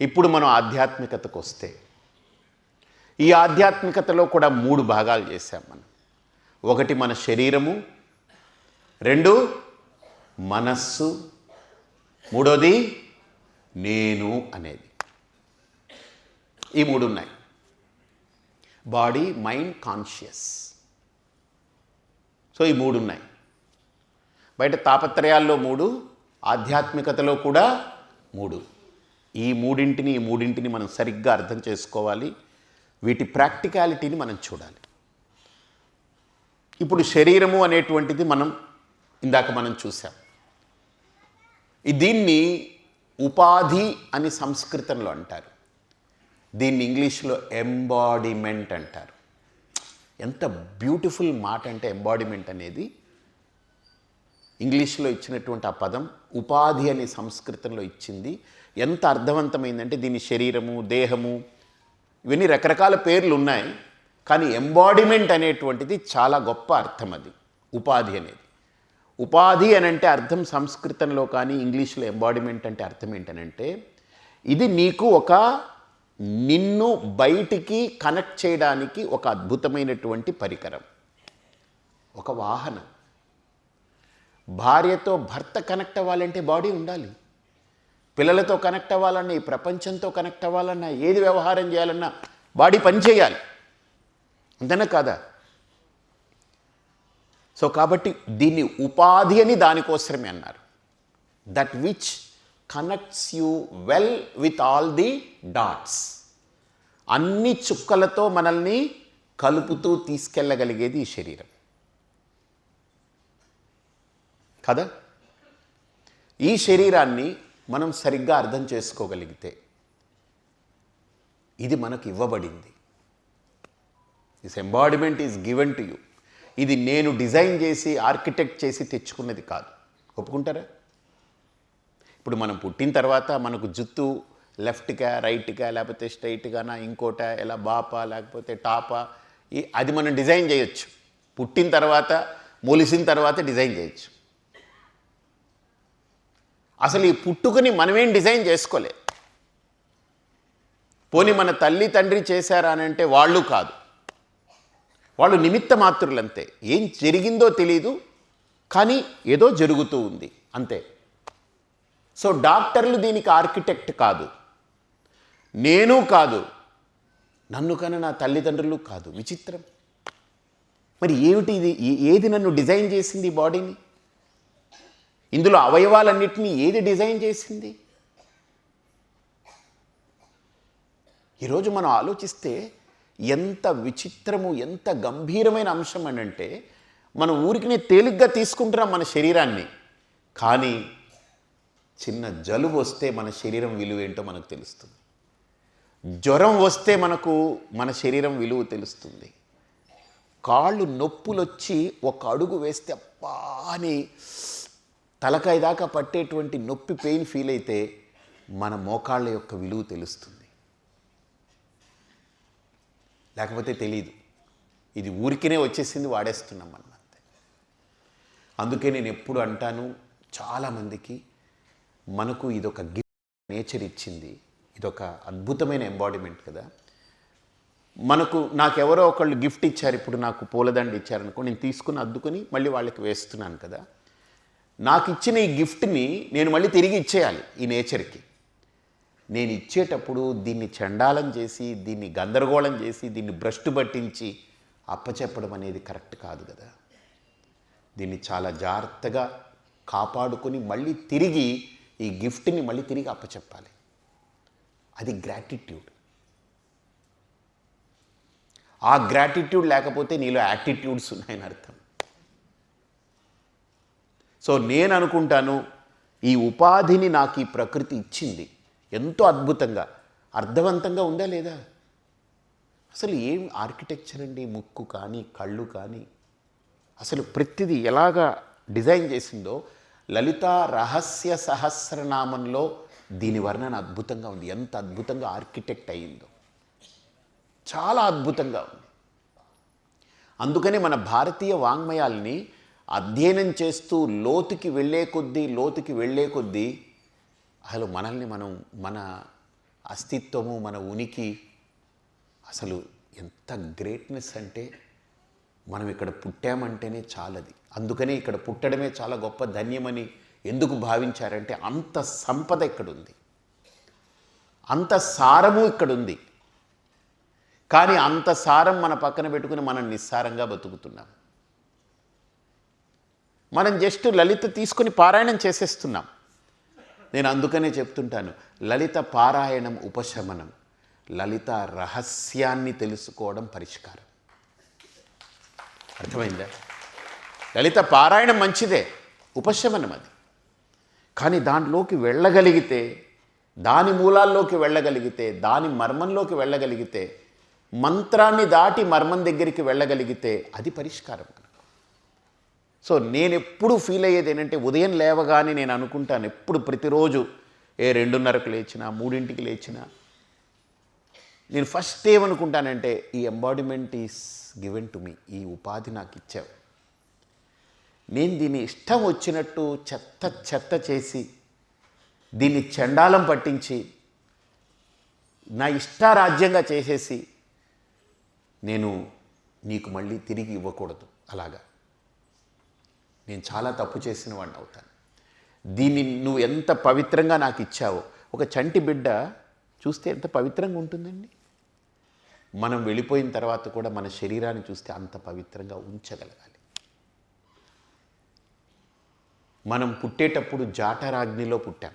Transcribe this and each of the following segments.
ఇప్పుడు మనం ఆధ్యాత్మికతకు వస్తే ఈ ఆధ్యాత్మికతలో కూడా మూడు భాగాలు చేశాం మనం. ఒకటి మన శరీరము రెండు మనస్సు మూడోది నేను అనేది. ఈ మూడు ఉన్నాయి బాడీ మైండ్ కాన్షియస్. సో ఈ మూడు ఉన్నాయి బయట తాపత్రయాల్లో మూడు ఆధ్యాత్మికతలో కూడా మూడు. ఈ మూడింటిని ఈ మూడింటిని మనం సరిగ్గా అర్థం చేసుకోవాలి. వీటి ప్రాక్టికాలిటీని మనం చూడాలి. ఇప్పుడు శరీరము అనేటువంటిది మనం ఇందాక మనం చూసాం దీన్ని ఉపాధి అని సంస్కృతంలో అంటారు. దీన్ని ఇంగ్లీష్లో ఎంబాడిమెంట్ అంటారు. ఎంత బ్యూటిఫుల్ మాట అంటే ఎంబాడిమెంట్ అనేది ఇంగ్లీష్లో ఇచ్చినటువంటి ఆ పదం ఉపాధి అని సంస్కృతంలో ఇచ్చింది. ఎంత అర్థవంతమైందంటే దీని శరీరము దేహము ఇవన్నీ రకరకాల పేర్లు ఉన్నాయి కానీ ఎంబాడిమెంట్ అనేటువంటిది చాలా గొప్ప అర్థం అది ఉపాధి అనేది. ఉపాధి అని అంటే అర్థం సంస్కృతంలో కానీ ఇంగ్లీష్లో ఎంబాడిమెంట్ అంటే అర్థం ఏంటనంటే ఇది నీకు ఒక నిన్ను బయటికి కనెక్ట్ చేయడానికి ఒక అద్భుతమైనటువంటి పరికరం. ఒక వాహనం. భార్యతో భర్త కనెక్ట్ అవ్వాలంటే బాడీ ఉండాలి. పిల్లలతో కనెక్ట్ అవ్వాలన్నా ఈ ప్రపంచంతో కనెక్ట్ అవ్వాలన్నా ఏది వ్యవహారం చేయాలన్నా బాడీ పని చేయాలి. అంతేనా కాదా? సో కాబట్టి దీన్ని ఉపాధి అని దానికోసమే అన్నారు. That which connects you well with all the dots అన్ని చుక్కలతో మనల్ని కలుపుతూ తీసుకెళ్ళగలిగేది ఈ శరీరం. కదా? ఈ శరీరాన్ని మనం సరిగ్గా అర్థం చేసుకోగలిగితే ఇది మనకు ఇవ్వబడింది. This embodiment is given to you ఇది నేను డిజైన్ చేసి ఆర్కిటెక్ట్ చేసి తెచ్చుకున్నది కాదు. ఒప్పుకుంటారా? ఇప్పుడు మనం పుట్టిన తర్వాత మనకు జుత్తు లెఫ్ట్గా రైట్గా లేకపోతే స్ట్రైట్గానా ఇంకోట ఎలా బాపా లేకపోతే టాపా ఈ అది మనం డిజైన్ చేయొచ్చు. పుట్టిన తర్వాత మొలిసిన తర్వాత డిజైన్ చేయొచ్చు. అసలు ఈ పుట్టుకుని మనమేం డిజైన్ చేసుకోలే. పోనీ మన తల్లి తండ్రి చేశారా అని అంటే వాళ్ళు కాదు. వాళ్ళు నిమిత్త మాత్రులంతే ఏం జరిగిందో తెలీదు కానీ ఏదో జరుగుతూ ఉంది అంతే. సో డాక్టర్లు దీనికి ఆర్కిటెక్ట్ కాదు. నేను కాదు. నన్ను కన్నా నా తల్లిదండ్రులు కాదు. విచిత్రం. మరి ఏమిటి ఇది? ఏ- ఏది నన్ను డిజైన్ చేసింది బాడీని? ఇందులో అవయవాలన్నింటినీ ఏది డిజైన్ చేసింది? ఈరోజు మనం ఆలోచిస్తే ఎంత విచిత్రము ఎంత గంభీరమైన అంశం అని అంటే మనం ఊరికినే తేలిగ్గా తీసుకుంటున్నాం మన శరీరాన్ని. కానీ చిన్న జలుబు వస్తే మన శరీరం విలువ ఏంటో మనకు తెలుస్తుంది. జ్వరం వస్తే మనకు మన శరీరం విలువ తెలుస్తుంది. కాళ్ళు నొప్పులు వచ్చి ఒక అడుగు వేస్తే అప్పా అని తలకాయ దాకా పట్టేటువంటి నొప్పి పెయిన్ ఫీల్ అయితే మన మోకాళ్ళ యొక్క విలువ తెలుస్తుంది. లేకపోతే తెలియదు ఇది ఊరికినే వచ్చేసింది వాడేస్తున్నాం మనం అంతే. అందుకే నేను ఎప్పుడు అంటాను చాలామందికి మనకు ఇదొక గిఫ్ట్ నేచర్ ఇచ్చింది. ఇదొక అద్భుతమైన ఎంబాడిమెంట్ కదా. మనకు నాకెవరో ఒకళ్ళు గిఫ్ట్ ఇచ్చారు ఇప్పుడు నాకు పూలదండ ఇచ్చారనుకో నేను తీసుకుని అద్దుకొని మళ్ళీ వాళ్ళకి వేస్తున్నాను కదా. నాకు ఇచ్చిన ఈ గిఫ్ట్ని నేను మళ్ళీ తిరిగి ఇచ్చేయాలి ఈ నేచర్కి. నేను ఇచ్చేటప్పుడు దీన్ని చండాలం చేసి దీన్ని గందరగోళం చేసి దీన్ని భ్రష్టు పట్టించి అప్పచెప్పడం అనేది కరెక్ట్ కాదు కదా. దీన్ని చాలా జాగ్రత్తగా కాపాడుకొని మళ్ళీ తిరిగి ఈ గిఫ్ట్ని మళ్ళీ తిరిగి అప్పచెప్పాలి. అది గ్రాటిట్యూడ్. ఆ గ్రాటిట్యూడ్ లేకపోతే నీలో యాటిట్యూడ్స్ ఉన్నాయని అర్థం. సో నేను అనుకుంటాను ఈ ఉపాధిని నాకు ఈ ప్రకృతి ఇచ్చింది. ఎంతో అద్భుతంగా. అర్థవంతంగా ఉందా లేదా? అసలు ఏం ఆర్కిటెక్చర్ అండి? ముక్కు కానీ కళ్ళు కానీ? అసలు ప్రతిదీ ఎలాగా డిజైన్ చేసిందో లలిత రహస్య సహస్రనామంలో దీని వర్ణన అద్భుతంగా ఉంది. ఎంత అద్భుతంగా ఆర్కిటెక్ట్ అయ్యిందో. చాలా అద్భుతంగా ఉంది. అందుకనే మన భారతీయ వాంగ్మయాల్ని అధ్యయనం చేస్తూ లోతుకి వెళ్ళే కొద్దీ లోతుకి వెళ్ళే కొద్దీ అసలు మనల్ని మనం మన అస్తిత్వము మన ఉనికి అసలు ఎంత గ్రేట్నెస్ అంటే మనం ఇక్కడ పుట్టామంటేనే చాలది. అందుకనే ఇక్కడ పుట్టడమే చాలా గొప్ప ధన్యమని ఎందుకు భావించారంటే అంత సంపద ఇక్కడ ఉంది అంత సారము ఇక్కడ ఉంది కానీ అంత సారం మన పక్కన పెట్టుకుని మనం నిస్సారంగా బతుకుతున్నాం. మనం జస్ట్ లలిత తీసుకుని పారాయణం చేసేస్తున్నాం. నేను అందుకనే చెప్తుంటాను లలిత పారాయణం ఉపశమనం లలిత రహస్యాన్ని తెలుసుకోవడం పరిష్కారం. అర్థమైందా? లలిత పారాయణం మంచిదే ఉపశమనం అది. కానీ దాంట్లోకి వెళ్ళగలిగితే దాని మూలాల్లోకి వెళ్ళగలిగితే దాని మర్మంలోకి వెళ్ళగలిగితే మంత్రాన్ని దాటి మర్మం దగ్గరికి వెళ్ళగలిగితే అది పరిష్కారం సో నేను ఎప్పుడు ఫీల్ అయ్యేది ఏంటంటే ఉదయం లేవగానే నేను అనుకుంటాను ఎప్పుడు ప్రతిరోజు ఏ రెండున్నరకు లేచినా మూడింటికి లేచినా. నేను ఫస్ట్ ఏమనుకుంటానంటే ఈ embodiment is given to me ఈ ఉపాధి నాకు ఇచ్చావు. నేను దీన్ని ఇష్టం వచ్చినట్టు చెత్త చెత్త చేసి దీన్ని చండాలం పట్టించి నా ఇష్టారాజ్యంగా చేసేసి నేను నీకు మళ్ళీ తిరిగి ఇవ్వకూడదు అలాగా. నేను చాలా తప్పు చేసిన వాడిని అవుతాను. దీన్ని నువ్వు ఎంత పవిత్రంగా నాకు ఇచ్చావో. ఒక చంటి బిడ్డ చూస్తే ఎంత పవిత్రంగా ఉంటుందండి? మనం వెళ్ళిపోయిన తర్వాత కూడా మన శరీరాన్ని చూస్తే అంత పవిత్రంగా ఉంచగలగాలి. మనం పుట్టేటప్పుడు జాఠరాగ్నిలో పుట్టాం.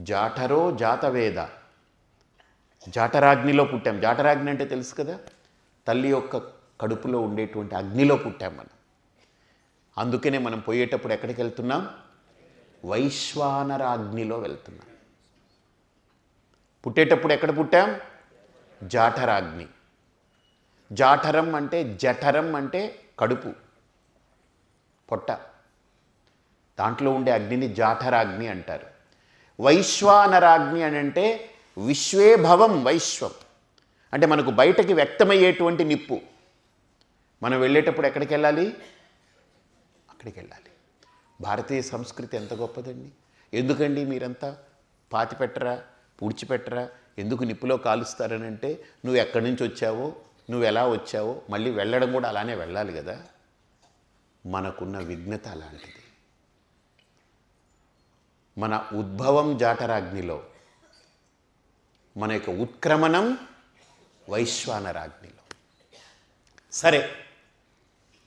జాఠరో జాతవేద. జాఠరాగ్నిలో పుట్టాం. జాఠరాగ్ని అంటే తెలుసు కదా? తల్లి యొక్క కడుపులో ఉండేటువంటి అగ్నిలో పుట్టాం మనం. అందుకనే మనం పోయేటప్పుడు ఎక్కడికి వెళ్తున్నాం? వైశ్వానరాగ్నిలో వెళ్తున్నాం. పుట్టేటప్పుడు ఎక్కడ పుట్టాం? జాఠరాగ్ని జాఠరం అంటే జఠరం అంటే కడుపు పొట్ట. దాంట్లో ఉండే అగ్నిని జాఠరాగ్ని అంటారు. వైశ్వానరాగ్ని అని అంటే విశ్వేభవం వైశ్వం. అంటే మనకు బయటకి వ్యక్తమయ్యేటువంటి నిప్పు. మనం వెళ్ళేటప్పుడు ఎక్కడికి వెళ్ళాలి? అక్కడికి వెళ్ళాలి భారతీయ సంస్కృతి ఎంత గొప్పదండి? ఎందుకండి మీరంతా పాతి పెట్టరా పూడ్చిపెట్టరా ఎందుకు నిప్పులో కాలుస్తారని అంటే నువ్వు ఎక్కడి నుంచి వచ్చావో నువ్వు ఎలా వచ్చావో మళ్ళీ వెళ్ళడం కూడా అలానే వెళ్ళాలి కదా. మనకున్న విఘ్నత అలాంటిది. మన ఉద్భవం జాటరాగ్నిలో మన యొక్క ఉత్క్రమణం వైశ్వానరాగ్నిలో సరే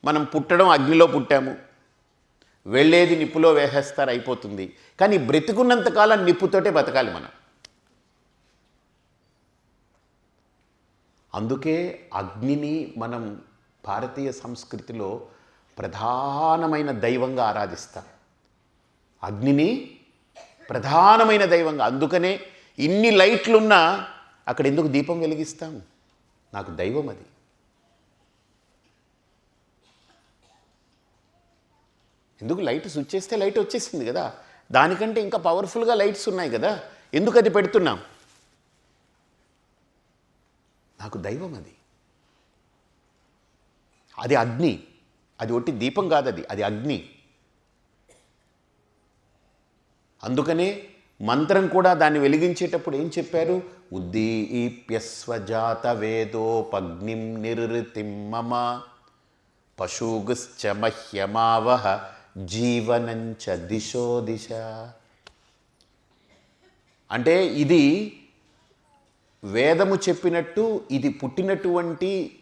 మనం పుట్టడం అగ్నిలో పుట్టాము. వెళ్ళేది నిప్పులో వేసేస్తారు అయిపోతుంది. కానీ బ్రతికున్నంతకాలం నిప్పుతోటే బతకాలి మనం. అందుకే అగ్నిని మనం భారతీయ సంస్కృతిలో ప్రధానమైన దైవంగా ఆరాధిస్తాం. అగ్నిని ప్రధానమైన దైవంగా. అందుకనే ఇన్ని లైట్లున్నా అక్కడ ఎందుకు దీపం వెలిగిస్తాం? నాకు దైవం అది. ఎందుకు లైట్ స్విచ్ చేస్తే లైట్ వచ్చేసింది కదా? దానికంటే ఇంకా పవర్ఫుల్గా లైట్స్ ఉన్నాయి కదా? ఎందుకు అది పెడుతున్నాం? నాకు దైవం అది. అది అగ్ని. అది ఒట్టి దీపం కాదు అది. అది అగ్ని. అందుకనే మంత్రం కూడా దాన్ని వెలిగించేటప్పుడు ఏం చెప్పారు? ఉద్దీప్యస్వజాత వేదోపగ్నిం నిర్వృతిం పశుగుశ్చ మహ్యమావహ జీవనంచ దిశో దిశ. అంటే ఇది వేదము చెప్పినట్టు ఇది పుట్టినటువంటి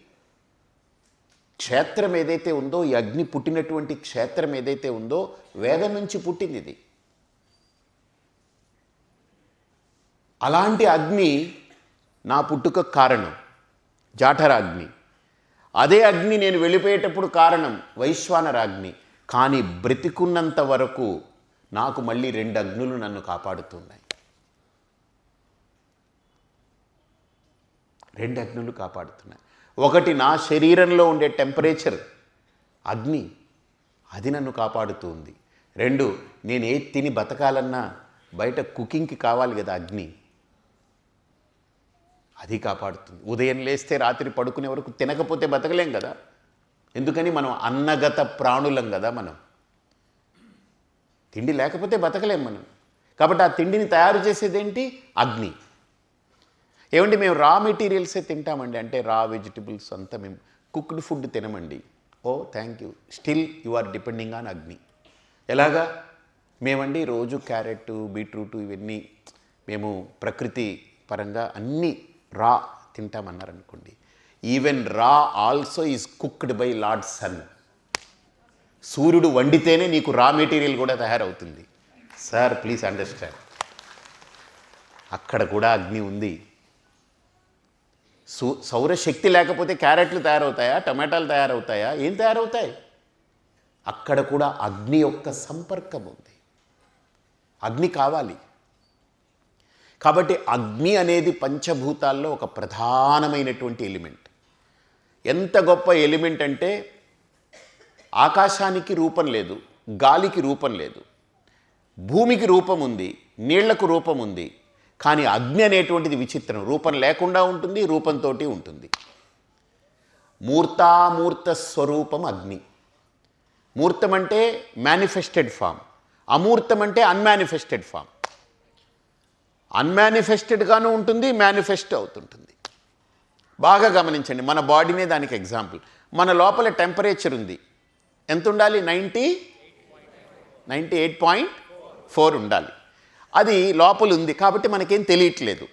క్షేత్రం ఏదైతే ఉందో ఈ అగ్ని పుట్టినటువంటి క్షేత్రం ఏదైతే ఉందో వేదం నుంచి పుట్టింది ఇది. అలాంటి అగ్ని నా పుట్టుక కారణం జాఠరాగ్ని. అదే అగ్ని నేను వెళ్ళిపోయేటప్పుడు కారణం వైశ్వానరాగ్ని. కానీ బ్రతికున్నంత వరకు నాకు మళ్ళీ రెండు అగ్నులు నన్ను కాపాడుతున్నాయి. రెండు అగ్నులు కాపాడుతున్నాయి. ఒకటి నా శరీరంలో ఉండే టెంపరేచర్ అగ్ని అది నన్ను కాపాడుతుంది. రెండు నేను ఏ తిని బతకాలన్నా బయట కుకింగ్కి కావాలి కదా అగ్ని. అది కాపాడుతుంది. ఉదయం లేస్తే రాత్రి పడుకునే వరకు తినకపోతే బతకలేం కదా. ఎందుకని మనం అన్నగత ప్రాణులం కదా మనం. తిండి లేకపోతే బతకలేం మనం. కాబట్టి ఆ తిండిని తయారు చేసేదేంటి? అగ్ని. ఏమండి మేము రా మెటీరియల్సే తింటామండి. అంటే రా వెజిటబుల్స్ అంతా మేము కుక్డ్ ఫుడ్ తినమండి. ఓ thank you. Still you are depending on అగ్ని. ఎలాగా? మేమండి రోజు క్యారెట్ బీట్రూట్ ఇవన్నీ మేము ప్రకృతి పరంగా అన్నీ రా తింటామన్నారు అనుకోండి even raw also is cooked by lord sun సూర్యుడు వండితేనే నీకు రా మెటీరియల్ కూడా తయారవుతుంది. సార్ ప్లీజ్ అండర్స్టాండ్ అక్కడ కూడా అగ్ని ఉంది. సూ సౌరశక్తి లేకపోతే క్యారెట్లు తయారవుతాయా? టమాటాలు తయారవుతాయా? ఏం తయారవుతాయి? అక్కడ కూడా అగ్ని యొక్క సంపర్కం ఉంది. అగ్ని కావాలి. కాబట్టి అగ్ని అనేది పంచభూతాల్లో ఒక ప్రధానమైనటువంటి ఎలిమెంట్. ఎంత గొప్ప ఎలిమెంట్ అంటే ఆకాశానికి రూపం లేదు గాలికి రూపం లేదు. భూమికి రూపం ఉంది నీళ్ళకు రూపం ఉంది కానీ అగ్ని అనేటువంటిది విచిత్రం. రూపం లేకుండా ఉంటుంది రూపంతో ఉంటుంది. మూర్తామూర్త స్వరూపం అగ్ని. మూర్తం అంటే మేనిఫెస్టెడ్ ఫామ్ అమూర్తం అంటే అన్మానిఫెస్టెడ్ ఫామ్ అన్మానిఫెస్టెడ్గాను ఉంటుంది మేనిఫెస్ట్ అవుతుంటుంది. బాగా గమనించండి మన బాడీనే దానికి ఎగ్జాంపుల్. మన లోపల టెంపరేచర్ ఉంది. ఎంత ఉండాలి? Ninety? Ninety eight point four ఉండాలి. అది లోపల ఉంది కాబట్టి మనకేం తెలియట్లేదు.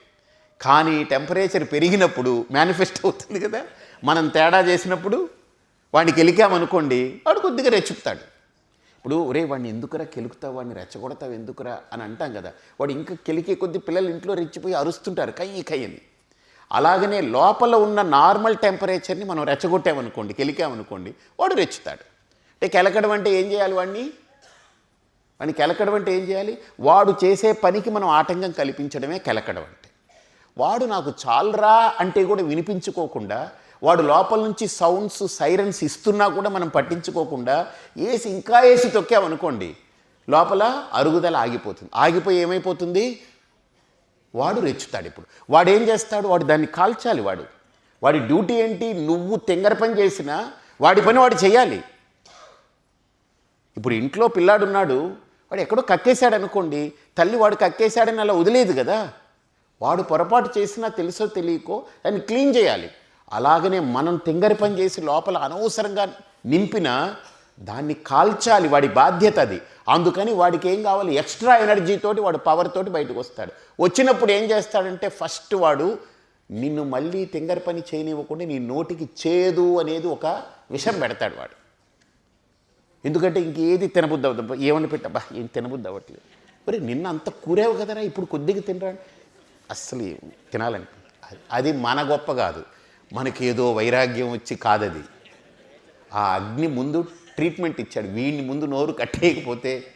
కానీ టెంపరేచర్ పెరిగినప్పుడు మేనిఫెస్ట్ అవుతుంది కదా. మనం తేడా చేసినప్పుడు వాడికి కెలికామనుకోండి వాడు కొద్దిగా రెచ్చుపుతాడు ఇప్పుడు ఒరే వాడిని ఎందుకురా కెలుకుతావు? వాడిని రెచ్చగొడతావు ఎందుకురా అని అంటాం కదా. వాడు ఇంకా కెలికే కొద్ది పిల్లలు ఇంట్లో రెచ్చిపోయి అరుస్తుంటారు కయ్యి కయ్యని. అలాగనే లోపల ఉన్న నార్మల్ టెంపరేచర్ని మనం రెచ్చగొట్టామనుకోండి కెలికామనుకోండి వాడు రెచ్చుతాడు. అంటే కెలకడం అంటే ఏం చేయాలి వాడిని? వాడిని కెలకడం అంటే ఏం చేయాలి? వాడు చేసే పనికి మనం ఆటంకం కల్పించడమే కెలకడం అంటే. వాడు నాకు చాలరా అంటే కూడా వినిపించుకోకుండా వాడు లోపల నుంచి సౌండ్స్ సైరన్స్ ఇస్తున్నా కూడా మనం పట్టించుకోకుండా ఏసి ఇంకా వేసి తొక్కామనుకోండి లోపల అరుగుదల ఆగిపోతుంది. ఆగిపోయి ఏమైపోతుంది? వాడు రెచ్చుతాడు ఇప్పుడు. వాడు ఏం చేస్తాడు? వాడు దాన్ని కాల్చాలి వాడు. వాడి డ్యూటీ ఏంటి? నువ్వు తెంగర పని చేసినా వాడి పని వాడు చేయాలి ఇప్పుడు ఇంట్లో పిల్లాడున్నాడు వాడు ఎక్కడో కక్కేశాడు అనుకోండి తల్లి వాడు కక్కేశాడని అలా వదిలేదు కదా. వాడు పొరపాటు చేసినా తెలుసో తెలియకో దాన్ని క్లీన్ చేయాలి. అలాగనే మనం తింగరి పని చేసి లోపల అనవసరంగా నింపిన దాన్ని కాల్చాలి వాడి బాధ్యత అది. అందుకని వాడికి ఏం కావాలి? ఎక్స్ట్రా ఎనర్జీతోటి వాడు పవర్ తోటి బయటకు వస్తాడు. వచ్చినప్పుడు ఏం చేస్తాడంటే ఫస్ట్ వాడు నిన్ను మళ్ళీ తెంగరి పని చేయనివ్వకుండా నీ నోటికి చేదు అనేది ఒక విషం పెడతాడు వాడు. ఎందుకంటే ఇంకేది తినబుద్ది అవుతుంది ఏమని పెట్టబ్బా ఏం తినబుద్ది అవ్వట్లేదు మరి నిన్న అంత కూరేవు కదరా ఇప్పుడు కొద్దిగా తినరా అస్సలు ఏం తినాలని. అది మన గొప్ప కాదు. మనకేదో వైరాగ్యం వచ్చి కాదది. ఆ అగ్ని ముందు ట్రీట్మెంట్ ఇచ్చాడు. వీడిని ముందు నోరు కట్టేయకపోతే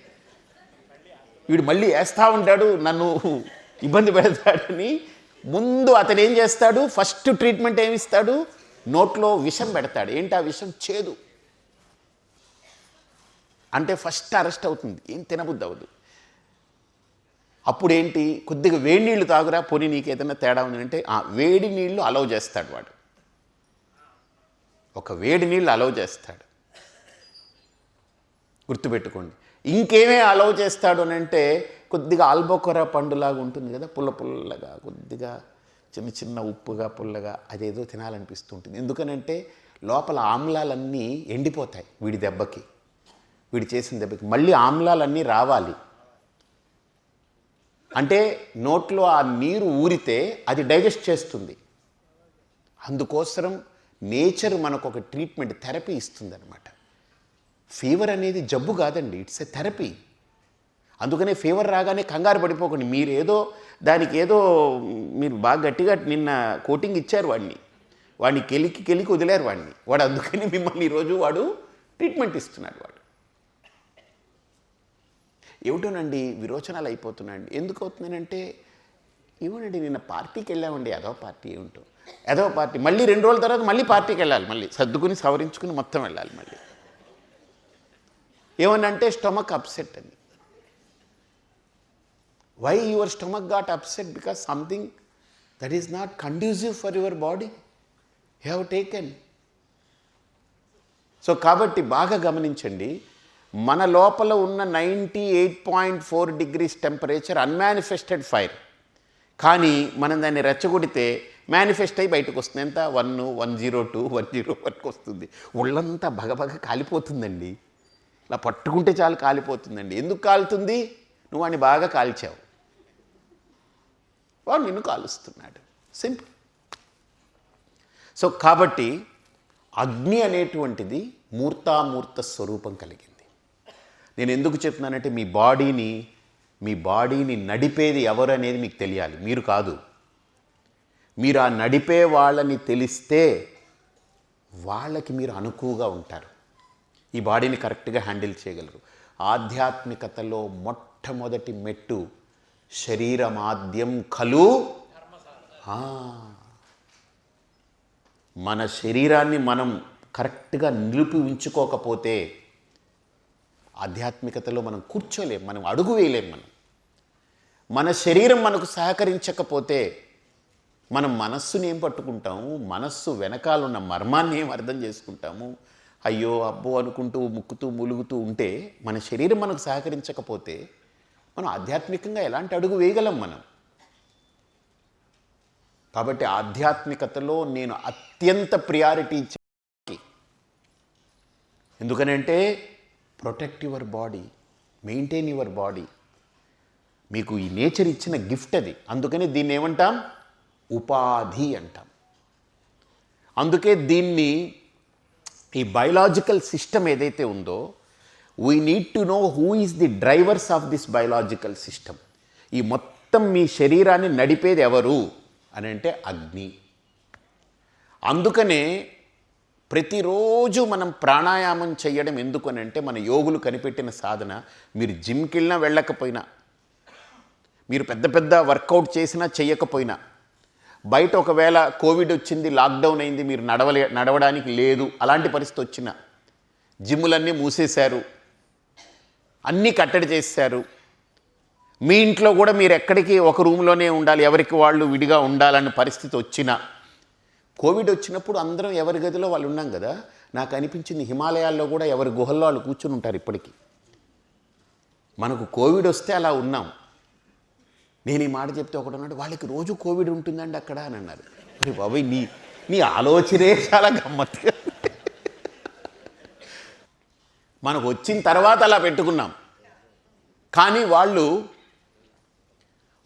వీడు మళ్ళీ వేస్తూ ఉంటాడు నన్ను ఇబ్బంది పెడతాడని. ముందు అతను ఏం చేస్తాడు? ఫస్ట్ ట్రీట్మెంట్ ఏమి ఇస్తాడు? నోట్లో విషం పెడతాడు. ఏంటి ఆ విషం? చేదు. అంటే ఫస్ట్ అరెస్ట్ అవుతుంది. ఏం తినబుద్ధి అవ్వదు. అప్పుడేంటి? కొద్దిగా వేడి నీళ్ళు తాగురా పోనీ నీకు ఏదైనా తేడా ఉంది అంటే ఆ వేడి నీళ్ళు అలౌ చేస్తాడు వాడు. ఒక వేడి నీళ్ళు అలౌ చేస్తాడు. గుర్తుపెట్టుకోండి. ఇంకేమే అలౌ చేస్తాడు అని అంటే కొద్దిగా ఆల్బోకొర పండులాగా ఉంటుంది కదా పుల్ల పుల్లగా కొద్దిగా చిన్న చిన్న ఉప్పుగా పుల్లగా అదేదో తినాలనిపిస్తుంటుంది ఎందుకనంటే లోపల ఆమ్లాలన్నీ ఎండిపోతాయి వీడి దెబ్బకి వీడు చేసిన దెబ్బకి. మళ్ళీ ఆమ్లాలన్నీ రావాలి. అంటే నోట్లో ఆ నీరు ఊరితే అది డైజెస్ట్ చేస్తుంది. అందుకోసం నేచర్ మనకు ఒక ట్రీట్మెంట్ థెరపీ ఇస్తుంది అనమాట ఫీవర్ అనేది జబ్బు కాదండి ఇట్స్ ఎ థెరపీ అందుకనే ఫీవర్ రాగానే కంగారు పడిపోకండి. మీరు ఏదో దానికి ఏదో మీరు బాగా గట్టిగా నిన్న కోటింగ్ ఇచ్చారు వాడిని. వాడిని కెలికి కెలికి వదిలేరు వాడిని. వాడు అందుకని మిమ్మల్ని ఈరోజు వాడు ట్రీట్మెంట్ ఇస్తున్నాడు వాడు. ఏమిటోనండి విరోచనాలు అయిపోతున్నాయండి. ఎందుకు అవుతున్నానంటే ఏమోనండి నిన్న పార్టీకి వెళ్ళామండి అదో పార్టీ ఏమిటో. అదో పార్టీ మళ్ళీ రెండు రోజుల తర్వాత మళ్ళీ పార్టీకి వెళ్ళాలి మళ్ళీ సర్దుకుని సవరించుకుని మొత్తం వెళ్ళాలి మళ్ళీ. ఏమనంటే స్టొమక్ అప్సెట్ అని. Why your stomach got upset because something that is not conducive for your body you have taken so కాబట్టి బాగా గమనించండి మన లోపల ఉన్న ninety eight point four degrees temperature unmanifested fire కానీ మనం దాన్ని రెచ్చగొడితే మేనిఫెస్ట్ అయి బయటకు వస్తుంది. ఎంత? One one zero two one zero వన్కి వస్తుంది. ఒళ్ళంతా భగభగ కాలిపోతుందండి. ఇలా పట్టుకుంటే చాలు కాలిపోతుందండి. ఎందుకు కాలుతుంది? నువ్వు వాడిని బాగా కాల్చావు. వాడు నిన్ను కాలుస్తున్నాడు. సింపుల్. సో కాబట్టి అగ్ని అనేటువంటిది మూర్తామూర్త స్వరూపం కలిగింది. నేను ఎందుకు చెప్తున్నానంటే మీ బాడీని మీ బాడీని నడిపేది ఎవరు అనేది మీకు తెలియాలి. మీరు కాదు. మీరు ఆ నడిపే వాళ్ళని తెలిస్తే వాళ్ళకి మీరు అనుకువగా ఉంటారు. ఈ బాడీని కరెక్ట్గా హ్యాండిల్ చేయగలరు. ఆధ్యాత్మికతలో మొట్టమొదటి మెట్టు శరీరమాద్యం ఖలు. మన శరీరాన్ని మనం కరెక్ట్గా నిలిపి ఉంచుకోకపోతే ఆధ్యాత్మికతలో మనం కూర్చోలేం మనం అడుగు వేయలేం మనం. మన శరీరం మనకు సహకరించకపోతే మనం మనస్సుని ఏం పట్టుకుంటాము? మనస్సు వెనకాల ఉన్న మర్మాన్ని ఏం అర్థం చేసుకుంటాము? అయ్యో అబ్బో అనుకుంటూ ముక్కుతూ ములుగుతూ ఉంటే మన శరీరం మనకు సహకరించకపోతే మనం ఆధ్యాత్మికంగా ఎలాంటి అడుగు వేయగలం మనం? కాబట్టి ఆధ్యాత్మికతలో నేను అత్యంత ప్రియారిటీ ఇచ్చే ఎందుకనంటే protect your body maintain your body మీకు ఈ నేచర్ ఇచ్చిన గిఫ్ట్ అది. అందుకని దీన్ని ఏమంటాం ఉపాధి అంటాం. అందుకే దీన్ని ఈ బయలాజికల్ సిస్టమ్ ఏదైతే ఉందో we need to know who is the drivers of this biological system ఈ మొత్తం మీ శరీరాన్ని నడిపేది ఎవరు అని అంటే అగ్ని. అందుకనే ప్రతిరోజు మనం ప్రాణాయామం చేయడం ఎందుకనంటే మన యోగులు కనిపెట్టిన సాధన మీరు జిమ్కి వెళ్ళినా వెళ్ళకపోయినా మీరు పెద్ద పెద్ద వర్కౌట్ చేసినా చేయకపోయినా బయట ఒకవేళ కోవిడ్ వచ్చింది లాక్డౌన్ అయింది మీరు నడవలే నడవడానికి లేదు అలాంటి పరిస్థితి వచ్చిన జిమ్ములన్నీ మూసేశారు అన్నీ కట్టడి చేశారు. మీ ఇంట్లో కూడా మీరు ఎక్కడికి ఒక రూమ్లోనే ఉండాలి ఎవరికి వాళ్ళు విడిగా ఉండాలన్న పరిస్థితి వచ్చినా కోవిడ్ వచ్చినప్పుడు అందరం ఎవరి గదిలో వాళ్ళు ఉన్నాం కదా నాకు అనిపించింది హిమాలయాల్లో కూడా ఎవరి గుహల్లో వాళ్ళు కూర్చుని ఉంటారు ఇప్పటికీ. మనకు కోవిడ్ వస్తే అలా ఉన్నాం. నేను ఈ మాట చెప్తే ఒకడు అన్నాడు వాళ్ళకి రోజు కోవిడ్ ఉంటుందండి అక్కడ అని అన్నారు. మరి బాబాయ్ నీ నీ ఆలోచనే చాలా గమ్మత్తుగా మనకు వచ్చిన తర్వాత అలా పెట్టుకున్నాం. కానీ వాళ్ళు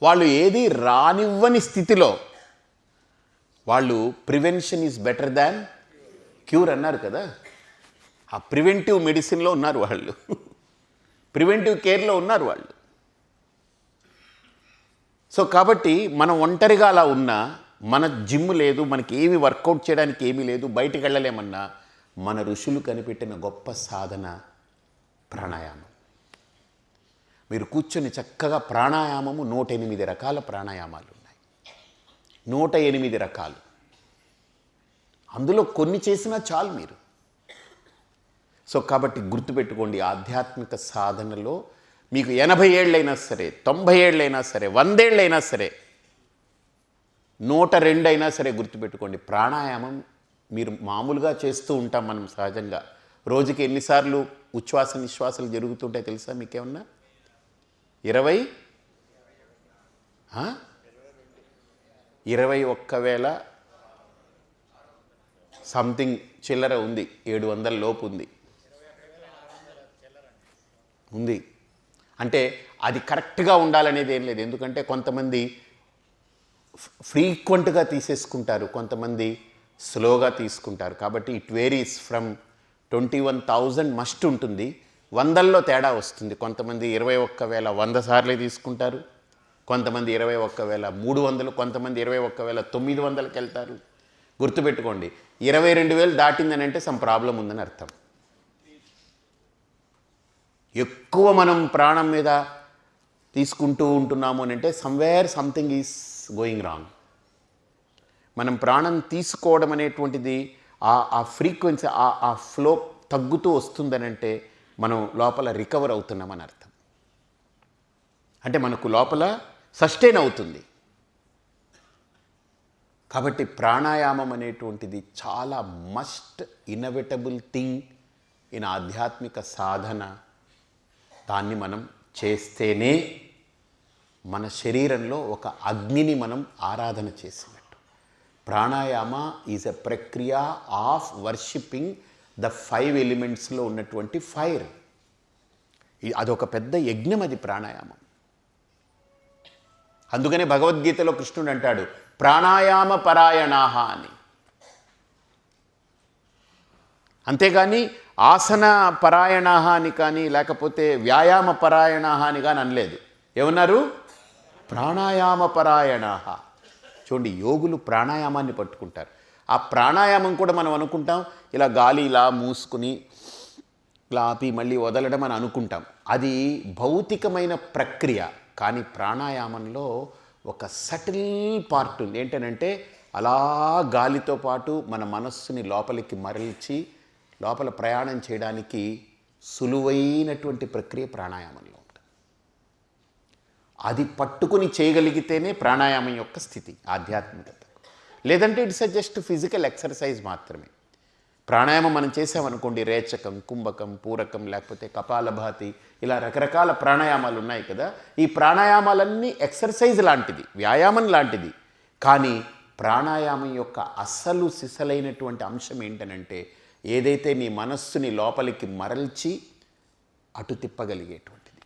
వాళ్ళు ఏది రానివ్వని స్థితిలో వాళ్ళు prevention is better than cure అన్నారు కదా. ఆ ప్రివెంటివ్ మెడిసిన్లో ఉన్నారు వాళ్ళు. ప్రివెంటివ్ కేర్లో ఉన్నారు వాళ్ళు. సో కాబట్టి మనం ఒంటరిగా అలా ఉన్నా మన జిమ్ లేదు మనకి ఏమి వర్కౌట్ చేయడానికి ఏమీ లేదు బయటికి వెళ్ళలేమన్నా మన ఋషులు కనిపెట్టిన గొప్ప సాధన ప్రాణాయామం. మీరు కూర్చొని చక్కగా ప్రాణాయామము నూట ఎనిమిది రకాల ప్రాణాయామాలు ఉన్నాయి. నూట ఎనిమిది రకాలు. అందులో కొన్ని చేసినా చాలు మీరు. సో కాబట్టి గుర్తుపెట్టుకోండి ఆధ్యాత్మిక సాధనలో మీకు ఎనభై ఏళ్ళైనా సరే తొంభై ఏళ్ళైనా సరే వందేళ్ళైనా సరే నూట రెండు అయినా సరే గుర్తుపెట్టుకోండి. ప్రాణాయామం మీరు మామూలుగా చేస్తూ ఉంటాం మనం సహజంగా. రోజుకి ఎన్నిసార్లు ఉచ్ఛ్వాస నిశ్వాసాలు జరుగుతుంటాయి తెలుసా మీకేమన్నా? ఇరవై? ఇరవై ఒక్క వేల సంథింగ్ చిల్లర ఉంది ఏడు వందల లోపు ఉంది. ఉంది. అంటే అది కరెక్ట్గా ఉండాలనేది ఏం లేదు. ఎందుకంటే కొంతమంది ఫ్రీక్వెంట్గా తీసేసుకుంటారు. కొంతమంది స్లోగా తీసుకుంటారు. కాబట్టి it varies from twenty one thousand must ఉంటుంది. వందల్లో తేడా వస్తుంది. కొంతమంది ఇరవై ఒక్క వేల వంద సార్లే తీసుకుంటారు. కొంతమంది ఇరవై ఒక్క వేల మూడు వందలు కొంతమంది ఇరవై ఒక్క వేల తొమ్మిది వందలకి వెళ్తారు. గుర్తుపెట్టుకోండి. ఇరవై రెండు వేలు దాటిందని అంటే సమ్ ప్రాబ్లం ఉందని అర్థం. ఎక్కువ మనం ప్రాణం మీద తీసుకుంటూ ఉంటున్నాము అని అంటే somewhere something is going wrong మనం ప్రాణం తీసుకోవడం అనేటువంటిది ఆ ఆ ఫ్రీక్వెన్సీ ఆ ఆ ఫ్లో తగ్గుతూ వస్తుందనంటే మనం లోపల రికవర్ అవుతున్నామని అర్థం. అంటే మనకు లోపల సస్టైన్ అవుతుంది. కాబట్టి ప్రాణాయామం అనేటువంటిది చాలా మస్ట్ ఇన్నోవేటబుల్ థింగ్ ఇన్ ఆధ్యాత్మిక సాధన దాన్ని మనం చేస్తేనే మన శరీరంలో ఒక అగ్నిని మనం ఆరాధన చేసినట్టు. ప్రాణాయామ ఈజ్ ఎ ప్రక్రియ ఆఫ్ వర్షిప్పింగ్ ద ఫైవ్ ఎలిమెంట్స్లో ఉన్నటువంటి ఫైర్. అదొక పెద్ద యజ్ఞం అది ప్రాణాయామం. అందుకనే భగవద్గీతలో కృష్ణుడు అంటాడు ప్రాణాయామ పరాయణాహ అని. అంతేగాని ఆసన పరాయణ అని కానీ లేకపోతే వ్యాయామ పరాయణ అని కానీ అనలేదు. ఏమన్నారు? ప్రాణాయామ పరాయణ చూడండి యోగులు ప్రాణాయామాన్ని పట్టుకుంటారు. ఆ ప్రాణాయామం కూడా మనం అనుకుంటాం. ఇలా గాలి ఇలా మూసుకుని ఇలా ఆపి మళ్ళీ వదలడం అని అనుకుంటాం. అది భౌతికమైన ప్రక్రియ. కానీ ప్రాణాయామంలో ఒక సటిల్ పార్ట్ ఉంది. ఏంటనంటే అలా గాలితో పాటు మన మనస్సుని లోపలికి మరల్చి లోపల ప్రయాణం చేయడానికి సులువైనటువంటి ప్రక్రియ ప్రాణాయామంలో ఉంటుంది. అది పట్టుకుని చేయగలిగితేనే ప్రాణాయామం యొక్క స్థితి ఆధ్యాత్మికత. లేదంటే ఇట్స్ జస్ట్ ఫిజికల్ ఎక్సర్సైజ్ మాత్రమే. ప్రాణాయామం మనం చేసామనుకోండి రేచకం కుంభకం పూరకం లేకపోతే కపాలభాతి ఇలా రకరకాల ప్రాణాయామాలు ఉన్నాయి కదా. ఈ ప్రాణాయామాలన్నీ ఎక్సర్సైజ్ లాంటిది వ్యాయామం లాంటిది. కానీ ప్రాణాయామం యొక్క అసలు సిసలైనటువంటి అంశం ఏంటనంటే ఏదైతే నీ మనస్సుని లోపలికి మరల్చి అటు తిప్పగలిగేటువంటిది.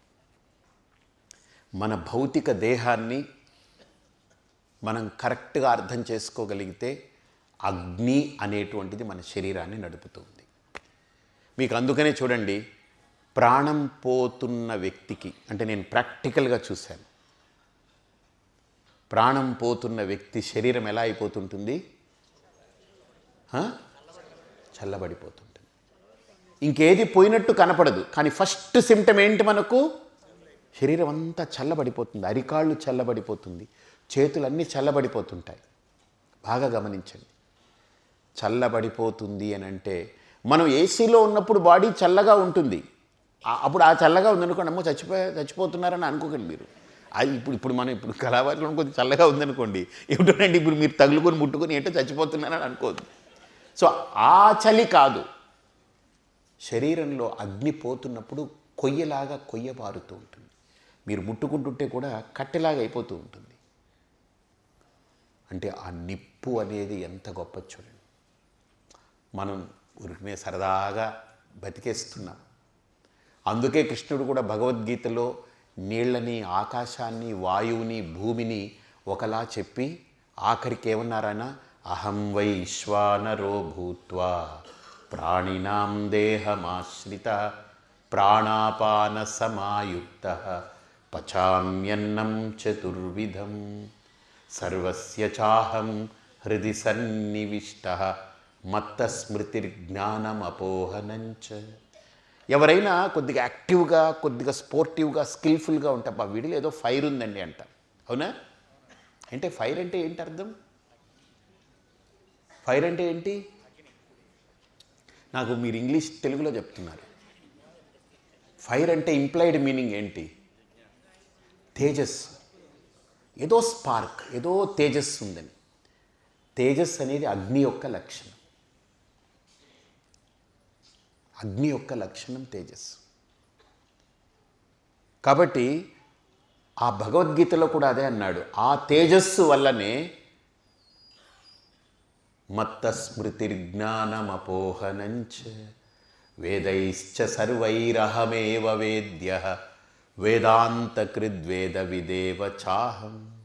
మన భౌతిక దేహాన్ని మనం కరెక్ట్గా అర్థం చేసుకోగలిగితే అగ్ని అనేటువంటిది మన శరీరాన్ని నడుపుతుంది మీకు అందుకనే చూడండి ప్రాణం పోతున్న వ్యక్తికి అంటే నేను ప్రాక్టికల్గా చూశాను. ప్రాణం పోతున్న వ్యక్తి శరీరం ఎలా అయిపోతుంటుంది? చల్లబడిపోతుంటుంది. ఇంకేది పోయినట్టు కనపడదు. కానీ ఫస్ట్ సిమ్టమ్ ఏంటి మనకు? శరీరం అంతా చల్లబడిపోతుంది. అరికాళ్ళు చల్లబడిపోతుంది. చేతులన్నీ చల్లబడిపోతుంటాయి. బాగా గమనించండి. చల్లబడిపోతుంది అని అంటే మనం ఏసీలో ఉన్నప్పుడు బాడీ చల్లగా ఉంటుంది. అప్పుడు ఆ చల్లగా ఉందనుకోండి అమ్మో చచ్చిపోయా చచ్చిపోతున్నారని అనుకోకండి మీరు. అది ఇప్పుడు ఇప్పుడు మనం ఇప్పుడు కళావారిలో కొద్దిగా చల్లగా ఉందనుకోండి ఏమిటోనండి ఇప్పుడు మీరు తగులుకొని ముట్టుకొని ఏంటో చచ్చిపోతున్నారని అనుకోవద్దు. సో ఆ చలి కాదు. శరీరంలో అగ్ని పోతున్నప్పుడు కొయ్యలాగా కొయ్య పారుతూ ఉంటుంది. మీరు ముట్టుకుంటుంటే కూడా కట్టెలాగా అయిపోతూ ఉంటుంది. అంటే ఆ నిప్పు అనేది ఎంత గొప్ప చూడండి. మనం ఉరికినే సరదాగా బతికేస్తున్నాం. అందుకే కృష్ణుడు కూడా భగవద్గీతలో నీళ్ళని ఆకాశాన్ని వాయువుని భూమిని ఒకలా చెప్పి ఆఖరికి ఏమన్నారాయన? అహం వైశ్వానరో భూత్వా. ప్రాణినాం దేహమాశ్రిత ప్రాణాపాన సమాయుక్త పచామ్యన్నం చతుర్విధం. సర్వస్య చాహం హృది సన్నివిష్ట. మత్తస్మృతిర్జ్ఞానమపోహనంచ. ఎవరైనా కొద్దిగా యాక్టివ్గా కొద్దిగా స్పోర్టివ్గా స్కిల్ఫుల్గా ఉంటే. అబ్బా వీడిలో ఏదో ఫైర్ ఉందండి అంట. అవునా? అంటే ఫైర్ అంటే ఏంటి అర్థం ఫైర్ అంటే ఏంటి? నాకు మీరు ఇంగ్లీష్ తెలుగులో చెప్తున్నారు. ఫైర్ అంటే ఇంప్లాయిడ్ మీనింగ్ ఏంటి? తేజస్. ఏదో స్పార్క్ ఏదో తేజస్ ఉందని. తేజస్ అనేది అగ్ని యొక్క లక్షణం. అగ్ని యొక్క లక్షణం తేజస్. కాబట్టి ఆ భగవద్గీతలో కూడా అదే అన్నాడు. ఆ తేజస్సు వల్లనే मत्तस्मृतिर्ज्ञानमपोहनञ्च वेदैश्च सर्वैरहमेव वेद्यः वेदान्तकृद्वेदविदेव चाहम्।